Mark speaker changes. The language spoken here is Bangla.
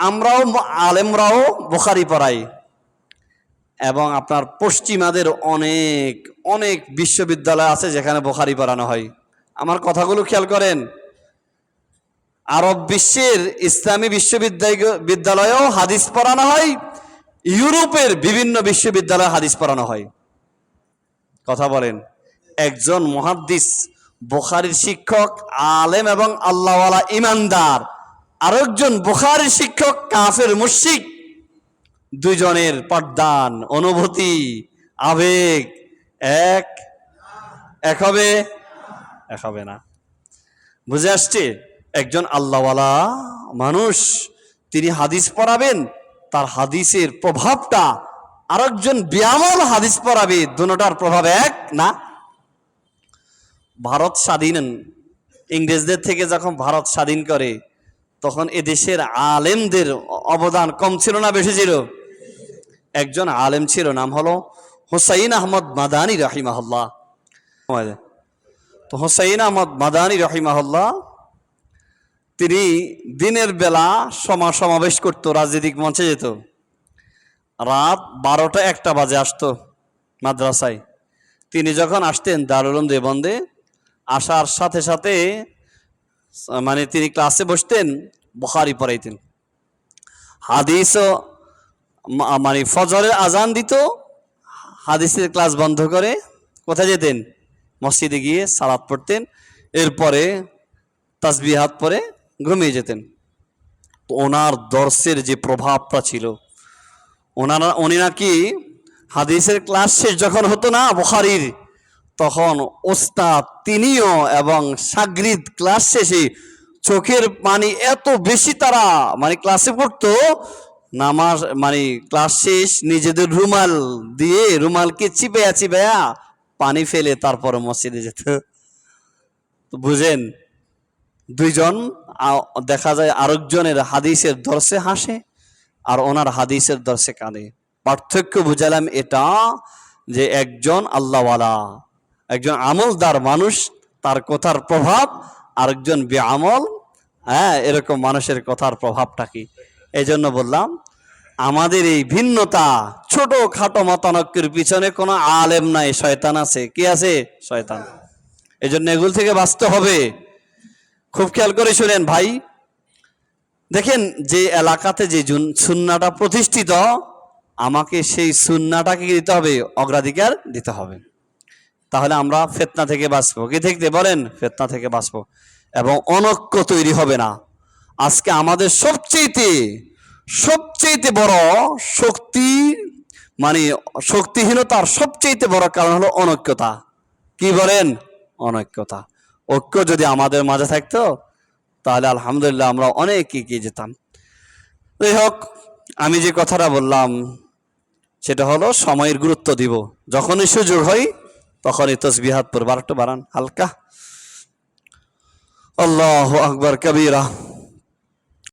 Speaker 1: আমরাও আলেমরাও বোখারি পড়াই। এবং আপনার পশ্চিমাদের অনেক অনেক বিশ্ববিদ্যালয় আছে যেখানে বোখারি পড়ানো হয়। আমার কথাগুলো খেয়াল করেন। আরব বিশ্বের ইসলামী বিশ্ববিদ্যালয় বিদ্যালয়েও হাদিস পড়ানো হয়। ইউরোপের বিভিন্ন বিশ্ববিদ্যালয়ে হাদিস পড়ানো হয়। কথা বলেন, একজন মহাদ্দিস, বোখারির শিক্ষক, আলেম এবং আল্লাহওয়ালা ইমানদার। আরেকজন বুখারি শিক্ষক, কাফের মুশিক দুজনের পাঠদান, অনুভূতি, আবেগ, এক। এক হবে? এক হবে না। বুঝে আসছে? একজন আল্লাহওয়ালা মানুষ, তিনি হাদিস পড়াবেন, তার হাদিসের প্রভাবটা আরেকজন ব্যামল হাদিস পড়াবে, দুটার প্রভাব এক না? ভারত স্বাধীন, ইংরেজদের থেকে যখন ভারত স্বাধীন করে তখন এদেশের আলেমদের অবদান কম ছিল না বেশি ছিল? একজন আলেম ছিল, নাম হলো হুসাইন আহমদ মাদানী রাহিমাহুল্লাহ। তো হুসাইন আহমদ মাদানী রাহিমাহুল্লাহ, তিনি দিনের বেলা সমা সমাবেশ করতো, রাজনৈতিক মঞ্চে যেত। রাত বারোটা একটা বাজে আসতো মাদ্রাসায়। তিনি যখন আসতেন দারুলম দেবন্দে আসার সাথে সাথে মানে তিনি ক্লাসে বসতেন বখারি পড়াইতেন। হাদিসও মানে ফজরের আজান দিত, হাদিসের ক্লাস বন্ধ করে কোথায় যেতেন? মসজিদে গিয়ে সালাদ পড়তেন, এরপরে তাসবিহাত পরে ঘুমিয়ে যেতেন। তো ওনার দর্শের যে প্রভাবটা ছিল, ওনারা, উনি নাকি হাদিসের ক্লাস শেষ যখন হতো না বুখারির, তখন ওস্তাদ তিনিও এবং সাগরিদ ক্লাস শেষে চোখের পানি এত বেশি তারা মানে ক্লাসে পড়তো, নামাজ মানে ক্লাস শেষ, নিজেদের রুমাল দিয়ে রুমালকে চিপেয়া চিপেয়া পানি ফেলে তারপরে মসজিদে যেত। বুঝেন, দুইজন দেখা যায় আরেকজনের হাদিসের দর্শে হাসে, আর ওনার হাদিসের দর্শে কাঁদে। পার্থক্য বুঝালাম এটা যে একজন আল্লাহওয়ালা, একজন আমলদার মানুষ, তার কথার প্রভাব, আরেকজন বেআমল হ্যাঁ এরকম মানুষের কথার প্রভাবটা কি? এই জন্য বললাম, আমাদের এই ভিন্নতা ছোট খাটো মতানক্যের পিছনে কোনো আলেম নাই, শয়তান আছে। কি আছে? শয়তান। এই জন্য এগুলো থেকে বাঁচতে হবে। খুব খেয়াল করে শুনেন ভাই। দেখেন, যে এলাকাতে যে সুন্নাটা প্রতিষ্ঠিত, আমাকে সেই সুন্নাটাকে দিতে হবে? অগ্রাধিকার দিতে হবে। তাহলে আমরা ফেতনা থেকে বাঁচবো। কি থেকে? বলেন, ফেতনা থেকে বাঁচবো। এবং অনক্য তৈরি হবে না। আজকে আমাদের সবচেয়েতে সবচেয়েতে বড় শক্তি মানে শক্তিহীনতার সবচেয়েতে বড় কারণ হলো অনৈক্যতা। কি বলেন? অনৈক্যতা। ঐক্য যদি আমাদের মাঝে থাকতো, তাহলে আলহামদুলিল্লাহ আমরা অনেক এগিয়ে যেতাম। যাই হোক, আমি যে কথাটা বললাম, সেটা হলো সময়ের গুরুত্ব দিব। যখনই সুযোগ হয়, তখনই তসবিহাত পড়বার একটু বাড়ান, হালকা। আল্লাহ আকবর কবিরা।